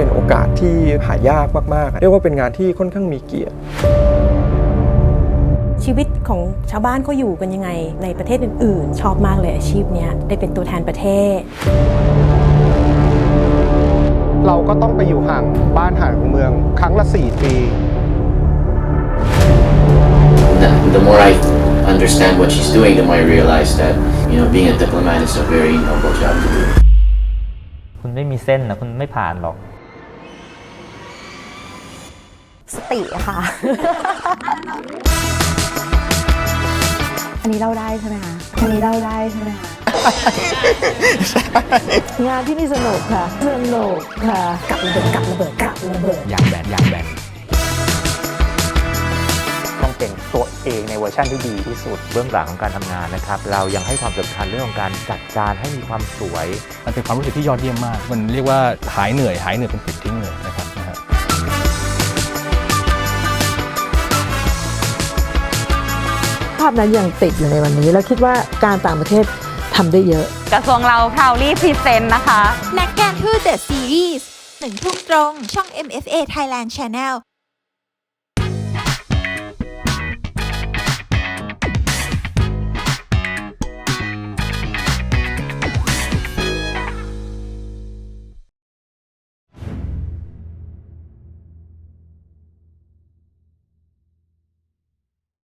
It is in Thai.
เป็นโอกาสที่หายากมากๆ เรียกว่าเป็นงานที่ค่อนข้างมีเกียรติ ชีวิตของชาวบ้านเขาอยู่กันยังไงในประเทศอื่น ๆ ชอบมากเลยอาชีพเนี้ยได้เป็นตัวแทนประเทศ เราก็ต้องไปอยู่ห่างบ้านห่างเมืองครั้งละ 4 ปี the, the more I understand what she's doing, the more I realize that, you know, being a diplomat is a very noble job to do. คุณไม่มีเส้นนะคุณไม่ผ่านหรอก สติค่ะ อันนี้เล่าได้ใช่ไหมคะ อันนี้เล่าได้ใช่ไหมคะ งานที่นี่สนุกค่ะ สนุกค่ะกับระเบิดกับระเบิดกับระเบิดยางแบนยางแบนต้องเป็นตัวเองในเวอร์ชันที่ดีที่สุด เบื้องหลังของการทำงานนะครับ เรายังให้ความสำคัญเรื่องของการจัดจานให้มีความสวย มันเป็นความรู้สึกที่ยอดเยี่ยมมาก มันเรียกว่าหายเหนื่อยหายเหนื่อยเป็นปลิดทิ้งเลยนะครับ ภาพนั้นยังติดอยู่ในวันนี้ แล้วคิดว่าการต่างประเทศทำได้เยอะ กระทรวงเราพราวลี่พรีเซนต์นะคะนักการทูเดอะซีรีส์หนึ่งทุ่มตรง ช่อง MFA Thailand Channel